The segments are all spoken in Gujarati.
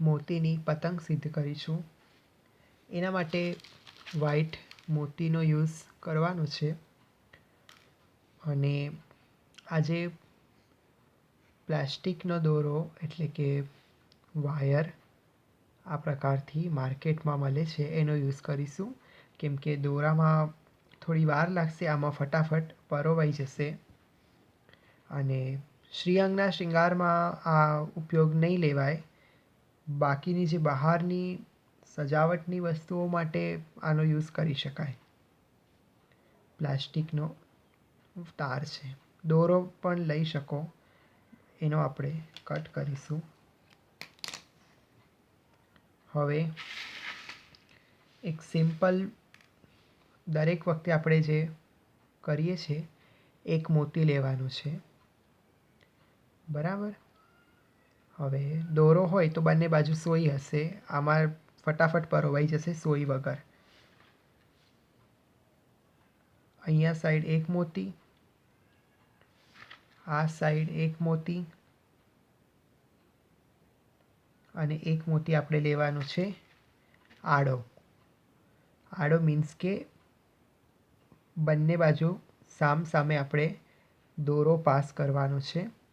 મોતીની પતંગ સિદ્ધ કરીશું. એના માટે વ્હાઈટ મોતીનો યુઝ કરવાનો છે. અને આજે પ્લાસ્ટિકનો દોરો એટલે કે વાયર આ પ્રકારથી માર્કેટમાં મળે છે, એનો યુઝ કરીશું. કેમ કે દોરામાં થોડી વાર લાગશે, આમાં ફટાફટ પરોવાઈ જશે. અને શ્રીઅંગના શૃંગારમાં આ ઉપયોગ નહીં લેવાય. બાકીની જે બહારની સજાવટની વસ્તુઓ માટે આનો યુઝ કરી શકાય. પ્લાસ્ટિકનો તાર છે. દોરો પણ લઈ શકો. એનો આપણે કટ કરીશું. હવે એક સિમ્પલ દરેક વખતે આપણે જે કરીએ છીએ, એક મોતી લેવાનું છે. બરાબર? હવે દોરો હોય તો બંને બાજુ સોય હશે. આમાં ફટાફટ પરોવાઈ જશે સોય વગર. અહીંયા સાઈડ એક મોતી. આ સાઈડ એક મોતી. અને એક મોતી આપણે લેવાનું છે આડો. આડો મીન્સ કે બંને બાજુ સામ સામે આપણે દોરો પાસ કરવાનો છે.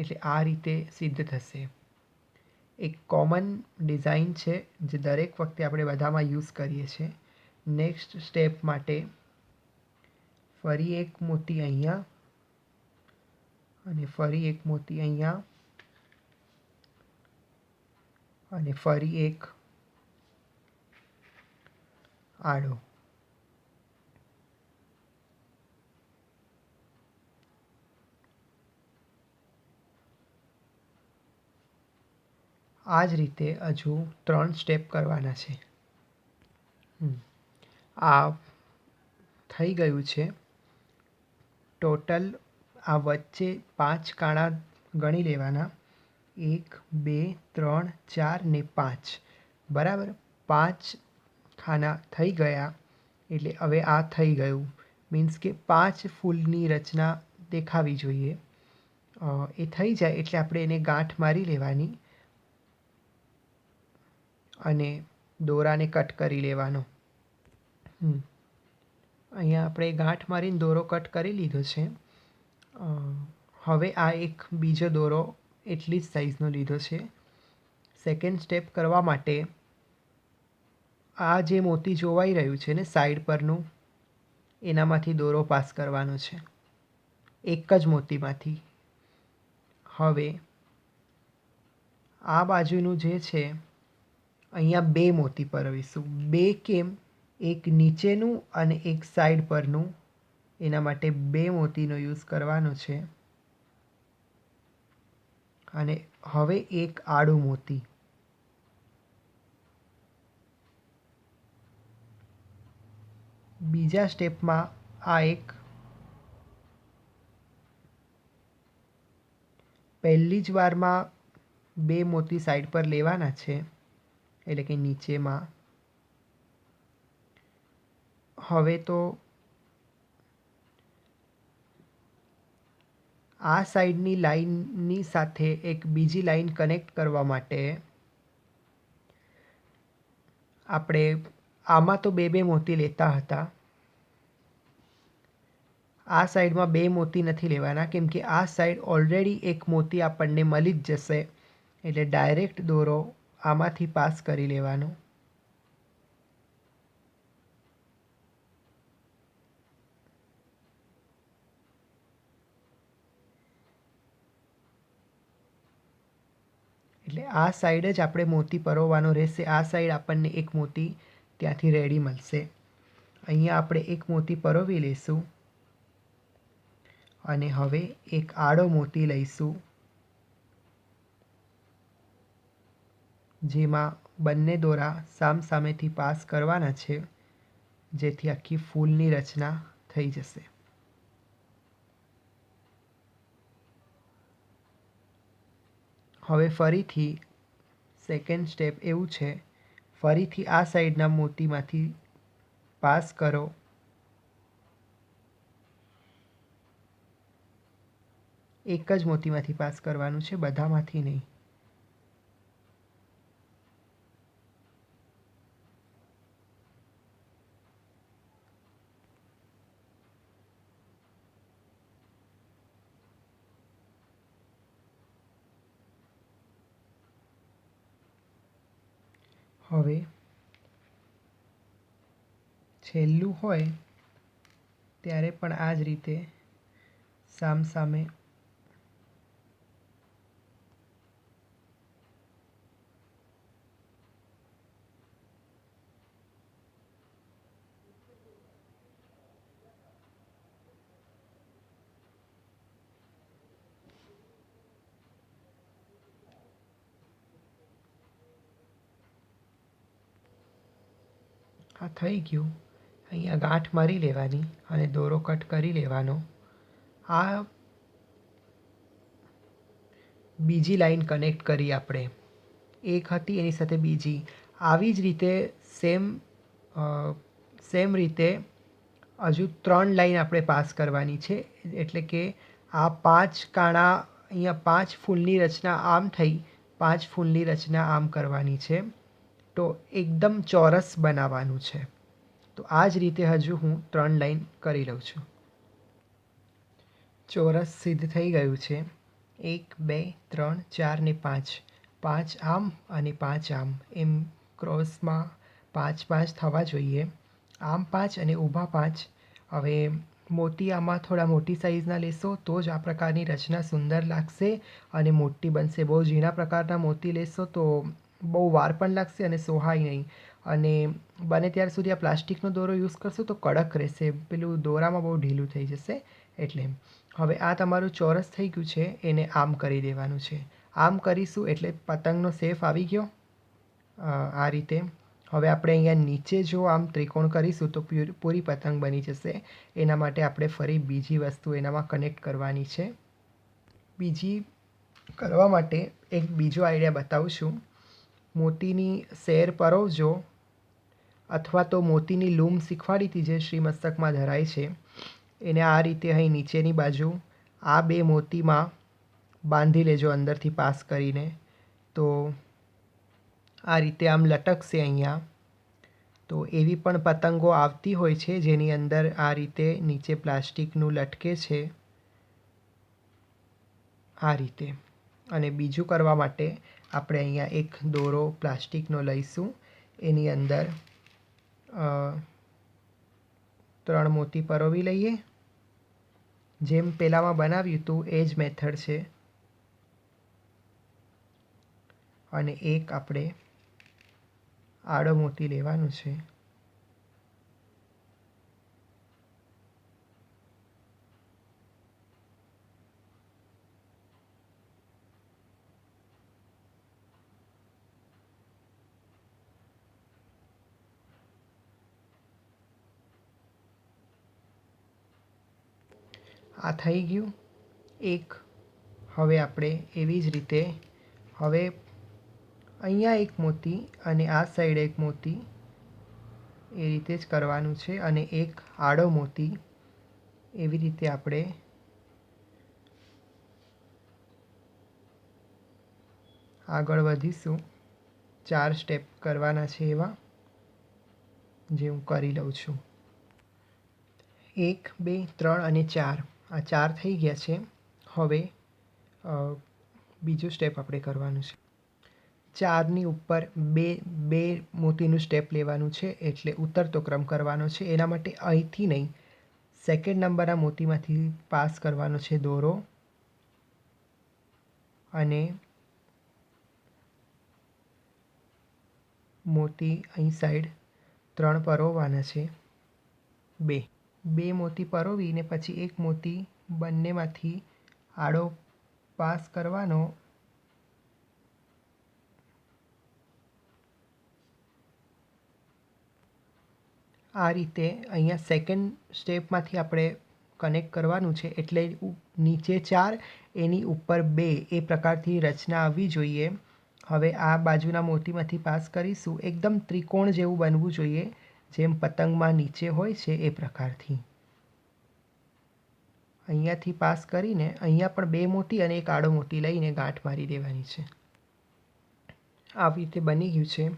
એટલે આ રીતે સિદ્ધ થશે. એક કોમન ડિઝાઇન છે જે દરેક વખતે આપણે બધામાં યુઝ કરીએ છીએ. નેક્સ્ટ સ્ટેપ માટે ફરી એક મોતી અહીંયા અને ફરી એક મોતી અહીંયા અને ફરી એક આડો. આ જ રીતે હજુ ત્રણ સ્ટેપ કરવાના છે. આ થઈ ગયું છે. ટોટલ આ વચ્ચે પાંચ કાણા ગણી લેવાના. એક, બે, ત્રણ, ચાર ને પાંચ. બરાબર? પાંચ ખાના થઈ ગયા એટલે હવે આ થઈ ગયું. મીન્સ કે પાંચ ફૂલની રચના દેખાવી જોઈએ. એ થઈ જાય એટલે આપણે એને ગાંઠ મારી લેવાની. અને દોરાને કટ કરી લેવાનો. અહીંયા આપણે ગાંઠ મારીને દોરો કટ કરી લીધો છે. હવે આ એક બીજો દોરો એટલી જ સાઈઝનો લીધો છે. સેકન્ડ સ્ટેપ કરવા માટે આ જે મોતી જોવાઈ રહ્યું છે ને સાઈડ પરનું, એનામાંથી દોરો પાસ કરવાનો છે. એક જ મોતીમાંથી. હવે આ બાજુનું જે છે અહીંયા બે મોતી પરવીશું. બે કેમ? એક નીચેનું અને એક સાઈડ પરનું. એના માટે બે મોતીનો યુઝ કરવાનો છે. અને હવે એક આડું મોતી. બીજા સ્ટેપમાં આ એક પહેલી જ વારમાં બે મોતી સાઈડ પર લેવાના છે. એટલે કે નીચેમાં. હવે તો આ સાઈડની લાઈનની સાથે એક બીજી લાઈન કનેક્ટ કરવા માટે આપણે આમાં તો બે બે મોતી લેતા હતા. આ સાઈડમાં બે મોતી નથી લેવાના, કેમ કે આ સાઈડ ઓલરેડી એક મોતી આપણને મળી જ જશે. એટલે ડાયરેક્ટ દોરો આમાંથી પાસ કરી લેવાનું. એટલે આ સાઈડ જ આપણે મોતી પરોવવાનો રહેશે. આ સાઈડ આપણને એક મોતી ત્યાંથી રેડી મળશે. અહીંયા આપણે એક મોતી પરોવી લઈશું. અને હવે એક આડો મોતી લઈશું. જેમાં બંને દોરા સામસામેથી પાસ કરવાના છે, જેથી આખી ફૂલની રચના થઈ જશે. હવે ફરીથી સેકન્ડ સ્ટેપ એવું છે, ફરીથી આ સાઈડના મોતીમાંથી પાસ કરો. એક જ મોતીમાંથી પાસ કરવાનું છે, બધામાંથી નહીં. હવે છેલ્લું હોય ત્યારે પણ આ જ રીતે સામસામે આ થઈ ગયું. અહીંયા ગાંઠ મારી લેવાની અને દોરો કટ કરી લેવાનો. આ બીજી લાઈન કનેક્ટ કરી આપણે. એક હતી, એની સાથે બીજી. આવી જ રીતે સેમ સેમ રીતે હજુ ત્રણ લાઈન આપણે પાસ કરવાની છે. એટલે કે આ પાંચ કાણા, અહીંયા પાંચ ફૂલની રચના આમ થઈ, પાંચ ફૂલની રચના આમ કરવાની છે. તો એકદમ ચોરસ બનાવવાનું છે. તો આ જ રીતે હજુ હું ત્રણ લાઈન કરી લઉં છું. ચોરસ સિદ્ધ થઈ ગયું છે. એક, બે, ત્રણ, ચાર ને પાંચ. પાંચ આમ અને પાંચ આમ. એમ ક્રોસમાં પાંચ પાંચ થવા જોઈએ. આમ પાંચ અને ઊભા પાંચ. હવે મોતી આમાં થોડા મોટી સાઇઝના લેશો તો જ આ પ્રકારની રચના સુંદર લાગશે અને મોટી બનશે. બહુ ઝીણા પ્રકારના મોતી લેશો તો બહુ વાર પણ લાગશે અને સોહાય નહીં. અને બને ત્યાર સુધી આ પ્લાસ્ટિકનો દોરો યુઝ કરશો તો કડક રહેશે. પેલું દોરામાં બહુ ઢીલું થઈ જશે એટલે હવે આ તમારું ચોરસ થઈ ગયું છે, એને આમ કરી દેવાનું છે. આમ કરીશું એટલે પતંગનો સેફ આવી ગયો. આ રીતે. હવે આપણે અહીંયા નીચે જો આમ ત્રિકોણ કરીશું તો પૂરી પતંગ બની જશે. એના માટે આપણે ફરી બીજી વસ્તુ એનામાં કનેક્ટ કરવાની છે. બીજી કરવા માટે એક બીજો આઈડિયા બતાવું છું. મોતીની સેર પરોવજો અથવા તો મોતીની લૂમ શીખવાડી હતી જે શ્રી મસ્તકમાં ધરાય છે. એને આ રીતે અહીં નીચેની બાજુ આ બે મોતીમાં બાંધી લેજો અંદરથી પાસ કરીને. તો આ રીતે આમ લટકશે અહીંયા. તો એવી પણ પતંગો આવતી હોય છે જેની અંદર આ રીતે નીચે પ્લાસ્ટિકનું લટકે છે. આ રીતે. અને બીજું કરવા માટે આપણે અહીંયા એક દોરો પ્લાસ્ટિકનો લઈશું. એની અંદર ત્રણ મોતી પરોવી લઈએ. જેમ પહેલાંમાં બનાવ્યું હતું, એ જ મેથડ છે. અને એક આપણે આડો મોતી લેવાનું છે. આ થઈ ગયું. એક, હવે આપણે એવી જ રીતે, હવે અહીંયા એક મોતી અને આ સાઈડ એક મોતી એ રીતે જ કરવાનું છે અને એક આડો મોતી એવી રીતે આપણે આગળ વધીશું. ચાર સ્ટેપ કરવાના છે એવા જે હું કરી લઉં છું. એક, બે, ત્રણ અને ચાર. આ ચાર થઈ ગયા છે. હવે બીજું સ્ટેપ આપણે કરવાનું છે. ચારની ઉપર બે બે મોતીનું સ્ટેપ લેવાનું છે, એટલે ઉતરતો ક્રમ કરવાનો છે. એના માટે અહીંથી નહીં સેકન્ડ નંબરના મોતીમાંથી પાસ કરવાનો છે દોરો. અને મોતી અહીં સાઈડ ત્રણ પરોવાના છે. બે. બે મોતી પરોવીને પછી એક મોતી બંનેમાંથી આડો પાસ કરવાનો. આ રીતે અહીંયા સેકન્ડ સ્ટેપમાંથી આપણે કનેક્ટ કરવાનું છે. એટલે નીચે ચાર, એની ઉપર બે, એ પ્રકારથી રચના આવવી જોઈએ. હવે આ બાજુના મોતીમાંથી પાસ કરીશું. એકદમ ત્રિકોણ જેવું બનવું જોઈએ. જેમ પતંગમાં નીચે હોય છે એ પ્રકારથી. અહીંયાથી પાસ કરીને અહીંયા પણ બે મોતી અને એક આડો મોતી લઈને ગાંઠ મારી દેવાની છે. આવી રીતે બની ગયું છે.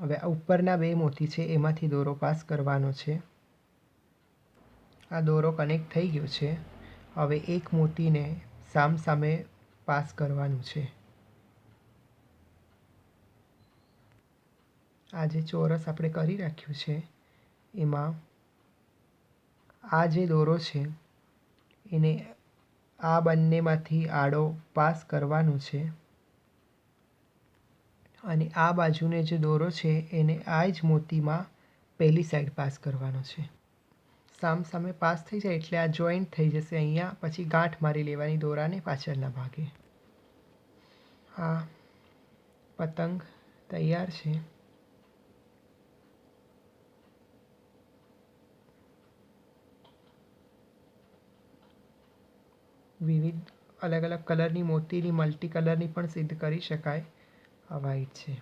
હવે ઉપરના બે મોતી છે એમાંથી દોરો પાસ કરવાનો છે. આ દોરો કનેક્ટ થઈ ગયો છે. હવે એક મોતીને સામ સામે પાસ કરવાનું છે. આ જે ચોરસ આપણે કરી રાખ્યું છે, એમાં આ જે દોરો છે, એને આ બંનેમાંથી આડો પાસ કરવાનો છે. અને આ બાજુને જે દોરો છે, એને આ જ મોતીમાં પહેલી સાઈડ પાસ કરવાનો છે. સામ સામે પાસ થઈ જાય એટલે આ જોઈન્ટ થઈ જશે અહીંયા, પછી ગાંઠ મારી લેવાની દોરાને પાછળના ભાગે. આ પતંગ તૈયાર છે. વિવિધ અલગ અલગ કલરની મોતીની, મલ્ટી કલરની પણ સિદ્ધ કરી શકાય. આ વ્હાઈટ છે.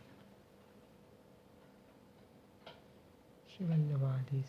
જય